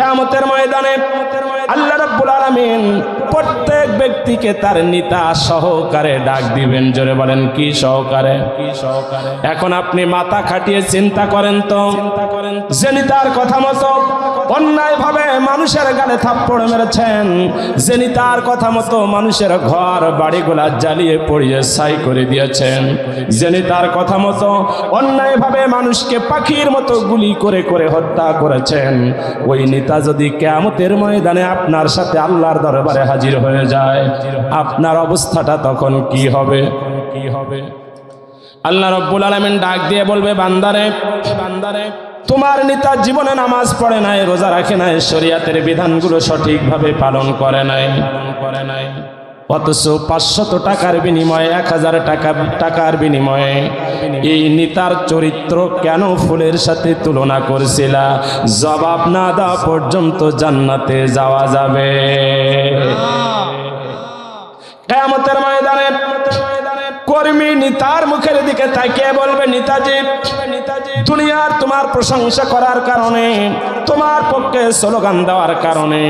কিয়ামতের ময়দানে আল্লাহ রাব্বুল আলামিন প্রত্যেক ব্যক্তিকে তার নিতা সহকারে ডাক দিবেন। জোরে বলেন, কি সহকারে? কি সহকারে এখন আপনি মাথা খাটিয়ে চিন্তা করেন তো। চিন্তা করেন যে নিতার কথা মতো অন্যায় ভাবে মানুষের গালে থাপ্পড় মেরেছেন। যে তার কথা মতো মানুষের ঘর, বাড়িগুলা জ্বালিয়ে পড়িয়ে সাই করে দিয়েছেন। যে তার কথা মতো অন্যায় ভাবে মানুষকে পাখির মতো গুলি করে করে হত্যা করেছেন। ওই নেতা যদি কেয়ামতের ময়দানে আপনার সাথে আল্লাহর দরবারে হাজির হয়ে যায়, আপনার অবস্থাটা তখন কি হবে? কি হবে? আল্লাহ রব্বুল আলমিন ডাক দিয়ে বলবে, বান্দারে বান্দারে তোমার নেতা জীবনে নামাজ পড়ে নাই, রোজা রাখে নাই, শরিয়াতের বিধানগুলো সঠিকভাবে পালন করে নাই। পালন করে নাই অথচ পাঁচশত টাকার বিনিময়ে, এক হাজার টাকা, টাকার বিনিময়ে এই নেতার চরিত্র কেন ফুলের সাথে তুলনা করছিলা? জবাব না দেওয়া পর্যন্ত জান্নাতে যাওয়া যাবে। কেয়ামতের ময়দানে কর্মী নিতার মুখের দিকে তাকিয়ে বলবে, নেতাজি দুনিয়ার তোমার প্রশংসা করার কারণে, তোমার পক্ষে স্লোগান দেওয়ার কারণে,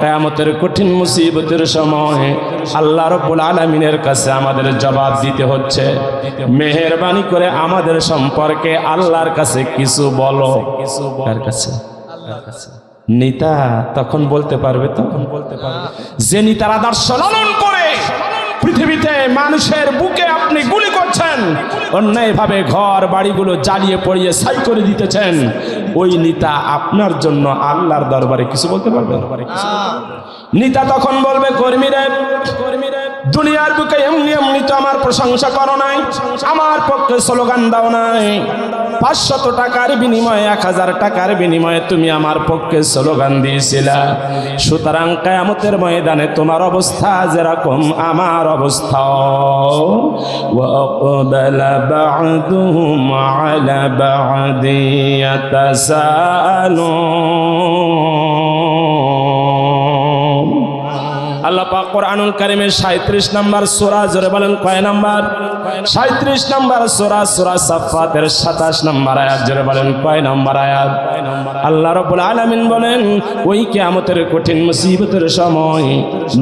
কেয়ামতের কঠিন মুসিবতের সময় আল্লাহ রব্বুল আলমিনের কাছে আমাদের জবাব দিতে হচ্ছে। মেহরবানি করে আমাদের সম্পর্কে আল্লাহর কাছে কিছু বলো। কিছু কার কাছে? আল্লাহর নিতা তখন বলতে পারবে তখন বলতে পারবে যে নিতার আদর্শ লালন করে পৃথিবীতে মানুষের বুকে আপনি গুলি করছেন অন্যায়ভাবে ঘর বাড়িগুলো জ্বালিয়ে পড়িয়ে সাই করে দিতেছেন। ওই নেতা আপনার জন্য আল্লাহর দরবারে কিছু বলতে পারবে? নেতা তখন বলবে কর্মীরা কর্মীরা দুনিয়ার বুকে এমনি এমনি তো আমার প্রশংসা করো নাই আমার পক্ষে স্লোগান দাও নাই পাঁচশত টাকার বিনিময়ে এক হাজার টাকার বিনিময়ে তুমি আমার পক্ষে স্লোগান দিয়েছিলা সুতরাং কায়ামতের ময়দানে তোমার অবস্থা যেরকম আমার অবস্থা وأقبل بعضهم على بعض يتساءلون আল্লাহ পাক কোরআনুল কারিমের 37 নাম্বার সূরা, জোরে বলেন কয় নাম্বার? 37 নাম্বার সূরা সূরা সাফাতের 27 নাম্বার আয়াত, জোরে বলেন কয় নাম্বার আয়াত? আল্লাহ রাব্বুল আলামিন বলেন, ওই কিয়ামতের কঠিন মুসিবতের সময়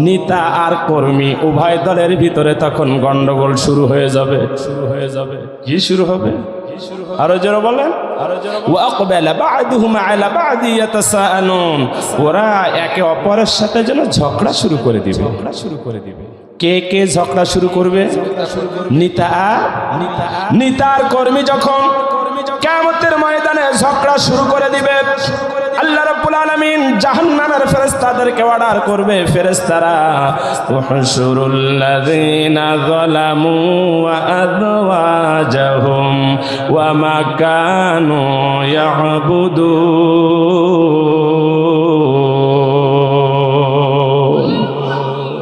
নেতা আর কর্মী উভয় দলের ভিতরে তখন গন্ডগোল শুরু হয়ে যাবে শুরু হয়ে যাবে। কি শুরু হবে? আরও জোরে বলেন। ওরা একে অপরের সাথে যেন ঝগড়া শুরু করে দিবে। ঝগড়া শুরু করে দিবে। কে কে ঝগড়া শুরু করবে? নিতা। নিতার কর্মী যখন কেমতের ময়দানে ঝগড়া শুরু করে দিবে। আল্লাহ রাব্বুল আলামিন জাহান্নামের ফেরেশতাদেরকে অর্ডার করবে ফেরেশতারা উহশুরুল লাযিনা যালামু ওয়া আযওয়াজাহুম ওয়া মা কানু ইয়াবুদুন।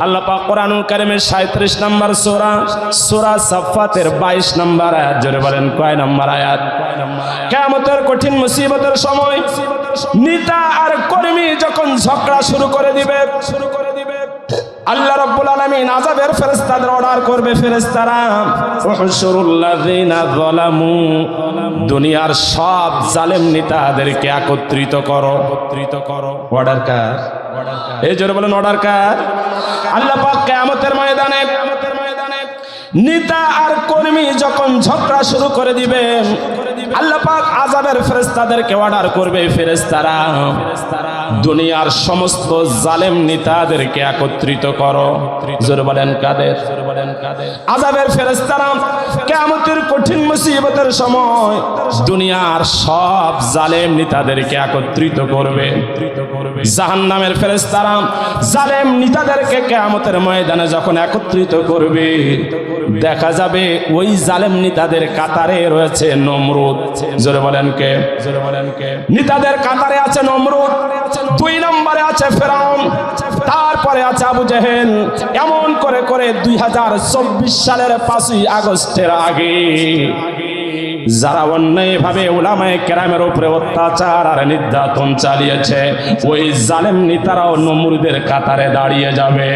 আল্লাহ পাক কোরআনুল কারিমের 37 নম্বর সূরা সূরা সাফফাতের 22 নম্বর আয়াত জোরে বলেন কয় নম্বর আয়াত? কিয়ামতের কঠিন মুসিবতের সময় নেতা আর কর্মী যখন ঝগড়া শুরু করে দিবে শুরু করে দিবে। আল্লাহ রাব্বুল আলামিন আযাবের ফেরেশতাদের অর্ডার করবে ফেরেশতারা উহশুরুল লাযিনা যালামু দুনিয়ার সব জালেম নেতাদেরকে একত্রিত করো। একত্রিত করো। অর্ডার কার? এই জোরে বলেন অর্ডার কার? আল্লাহ পাক কিয়ামতের ময়দানে কিয়ামতের ময়দানে নেতা আর কর্মী যখন ঝগড়া শুরু করে দিবে আল্লাহ পাক আযাবের ফেরেশতাদেরকে অর্ডার করবে ফেরেশতারা। দুনিয়ার সমস্ত জালেম নেতাদেরকে একত্রিত করো। জোরে বলেন কাদের? আযাবের ফেরেশতারা কিয়ামতের কঠিন মুসিবতের সময় দুনিয়ার সব জালেম নেতাদেরকে একত্রিত করবে। জাহান্নামের ফেরেশতারা জালেম নেতাদেরকে কিয়ামতের ময়দানে যখন একত্রিত করবে, দেখা যাবে ওই জালেম নেতাদের কাতারে রয়েছে নমরুদ। জোরে বলেন কে? জোরে বলেন কে? নেতাদের কাতারে আছে নমরুদ, দুই নম্বরে আছে ফেরাউন, তারপরে আছে আবু জেহেল। এমন করে করে দুই হাজার চব্বিশ সালের পাঁচই আগস্টের আগে যারা অন্যায়ভাবে ওলামায় কেরামের উপরে অত্যাচার আর নির্যাতন চালিয়েছে, ওই জালেম নেতারাও নমরুদের কাতারে দাঁড়িয়ে যাবে।